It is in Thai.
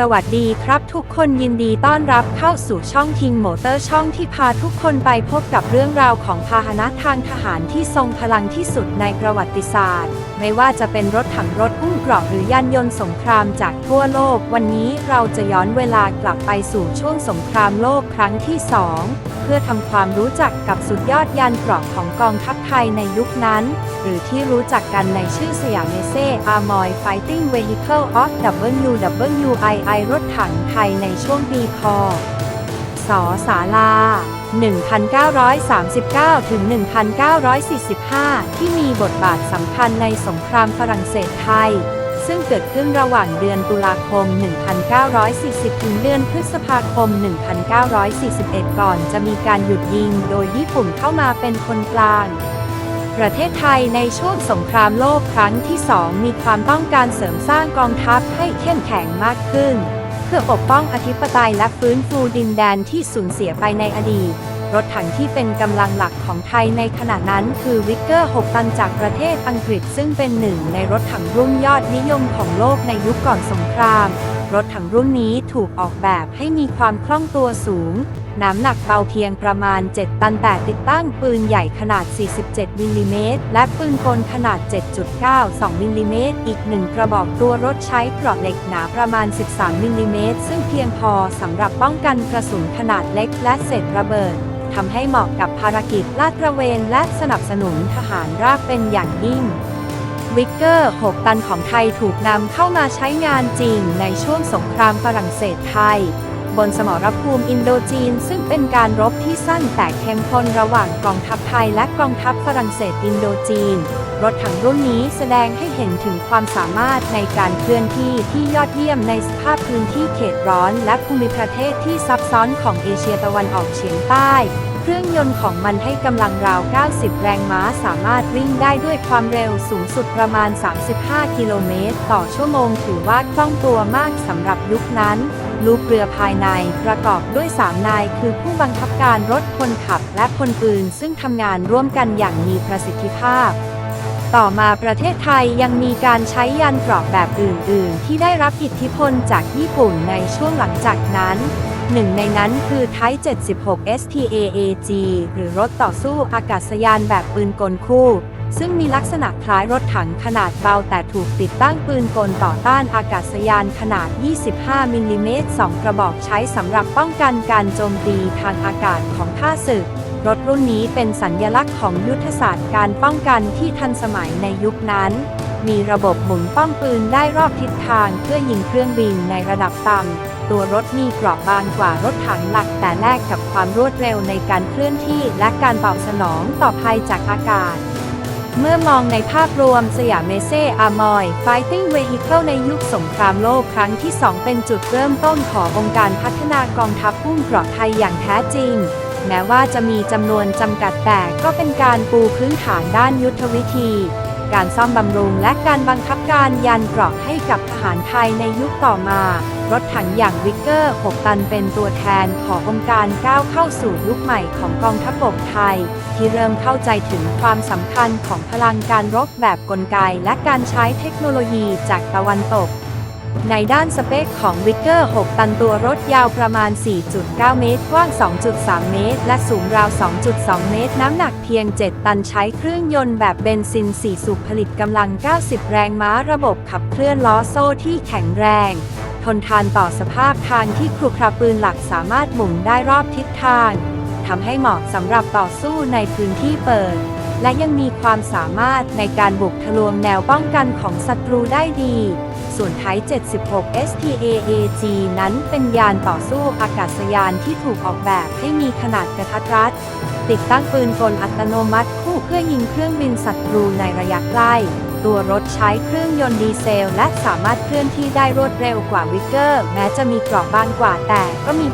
สวัสดีครับทุกคนยินดีต้อนรับเข้าสู่ช่องทิงโมเตอร์ช่องที่พาทุกคนไปพบกับเรื่องราวของพาหนะทางทหารที่ทรงพลังที่สุดในประวัติศาสตร์ ไม่ว่าจะเป็นรถถังรถอุ้มเกราะหรือยานยนต์สงครามจากทั่วโลก วันนี้เราจะย้อนเวลากลับไปสู่ช่วงสงครามโลกครั้งที่สอง เพื่อทำความรู้จักกับสุดยอดยานเกราะของกองทัพไทยในยุคนั้น หรือที่รู้จักกันในชื่อสยามเมเซ่อาร์มอย Fighting Vehicle of WWII รถถังไทยในช่วงปีคศศาลา 1939 ถึง 1945 ที่มีบทบาทสำคัญในสงครามฝรั่งเศสไทย ซึ่งเกิดขึ้นระหว่างเดือนตุลาคม 1940 ถึงเดือนพฤษภาคม 1941 ก่อนจะมีการหยุดยิงโดยญี่ปุ่นเข้ามาเป็นคนกลางประเทศไทยในช่วงสงครามโลกครั้งที่สองมีความต้องการเสริมสร้างกองทัพให้เข้มแข็งมากขึ้น เพื่อปกป้องอธิปไตยและฟื้นฟูดินแดนที่สูญเสียไปในอดีต รถถังที่เป็นกำลังหลักของไทยในขณะนั้นคือวิกเกอร์ 6 ตันจากประเทศอังกฤษ ซึ่งเป็นหนึ่งในรถถังรุ่นยอดนิยมของโลกในยุคก่อนสงคราม รถถังรุ่นนี้ถูกออกแบบให้มีความคล่องตัวสูง น้ำหนักเบาเพียงประมาณ 7 ตันแต่ติดตั้งปืนใหญ่ขนาด 47 มิลลิเมตร และปืนกลขนาด 7.92 มิลลิเมตร อีกหนึ่งกระบอกตัวรถใช้เกราะเหล็กหนาประมาณ 13 มิลลิเมตร ซึ่งเพียงพอสำหรับป้องกันกระสุนขนาดเล็กและเศษระเบิด ทำให้เหมาะกับภารกิจลาดตระเวนและสนับสนุนทหารราบเป็นอย่างยิ่งวิกเกอร์ 6 ตันของไทยถูกนำเข้ามาใช้งานจริงในช่วงสงครามฝรั่งเศสไทย บนสมรภูมิอินโดจีน ซึ่งเป็นการรบที่สั้นแต่เข้มข้นระหว่างกองทัพไทยและกองทัพฝรั่งเศสอินโดจีน รถถังรุ่นนี้แสดงให้เห็นถึงความสามารถในการเคลื่อนที่ที่ยอดเยี่ยมในสภาพพื้นที่เขตร้อนและภูมิประเทศที่ซับซ้อนของเอเชียตะวันออกเฉียงใต้ เครื่องยนต์ของมันให้กำลังราว 90 แรงม้าสามารถวิ่งได้ด้วยความเร็วสูงสุดประมาณ 35 กิโลเมตร ต่อชั่วโมงถือว่าคล่องตัวมากสำหรับยุคนั้นลูกเรือภายในประกอบด้วย3นาย คือผู้บังคับการรถคนขับและพลปืน ซึ่งทำงานร่วมกันอย่างมีประสิทธิภาพ ต่อมาประเทศไทยยังมีการใช้ยานกราะแบบอื่น ๆ ที่ได้รับอิทธิพลจากญี่ปุ่นในช่วงหลังจากนั้นหนึ่งในนั้นคือไท76 STAAG หรือรถต่อสู้อากาศยานแบบปืนกลคู่ ซึ่งมีลักษณะคล้ายรถถังขนาดเบาแต่ถูกติดตั้งปืนกลต่อต้านอากาศยานขนาด 25 มิลลิเมตร2กระบอกใช้สำหรับป้องกันการโจมตีทางอากาศของข้าศึก รถรุ่นนี้เป็นสัญญลักษณ์ของยุทธศาสตร์การป้องกันที่ทันสมัยในยุคนั้น มีระบบหมุนป้องปืนได้รอบทิศทางเพื่อยิงเครื่องบินในระดับต่ำ ตัวรถมีเกราะบางกว่ารถถังหลักแต่แลกกับความรวดเร็วในการเคลื่อนที่และการตอบสนองต่อภัยจากอากาศเมื่อมองในภาพรวมสยามเมเซอาร์มอย Fighting Vehicle ในยุคสงครามโลกครั้งที่ 2 เป็นจุดเริ่มต้นขององค์การพัฒนากองทัพพุ่งเกราะไทยอย่างแท้จริง แม้ว่าจะมีจำนวนจำกัดแต่ก็เป็นการปูพื้นฐานด้านยุทธวิธี การซ่อมบำรุงและการบังคับการยานเกราะให้กับทหารไทยในยุคต่อมา รถถังอย่างวิกเกอร์ 6 ตันเป็นตัวแทนขององค์การก้าวเข้าสู่ยุคใหม่ของกองทัพบกไทย ที่เริ่มเข้าใจถึงความสำคัญของพลังการรบแบบกลไกและการใช้เทคโนโลยีจากตะวันตก ในด้านสเปคของวิกเกอร์ 6 ตันตัวรถยาวประมาณ 4.9 เมตร กว้าง 2.3 เมตร และสูงราว 2.2 เมตร น้ำหนักเพียง 7 ตันใช้เครื่องยนต์แบบเบนซิน 4 สูบผลิตกำลัง 90 แรงม้าระบบขับเคลื่อนล้อโซ่ที่แข็งแรง ทนทานต่อสภาพทางที่ครุขระปืนหลักสามารถหมุนได้รอบทิศทางทำให้เหมาะสำหรับต่อสู้ในพื้นที่เปิด และยังมีความสามารถในการบุกทะลวงแนวป้องกันของศัตรูได้ดี ส่วนไทย 76 STAAG นั้นเป็นยานต่อสู้อากาศยานที่ถูกออกแบบให้มีขนาดกระทัดรัด ติดตั้งปืนกลอัตโนมัติคู่เพื่อยิงเครื่องบินศัตรูในระยะใกล้ ตัวรถใช้เครื่องยนต์ดีเซล และสามารถเคลื่อนที่ได้รวดเร็วกว่าวิกเกอร์ แม้จะมีกรอบบางกว่าแต่ก็มี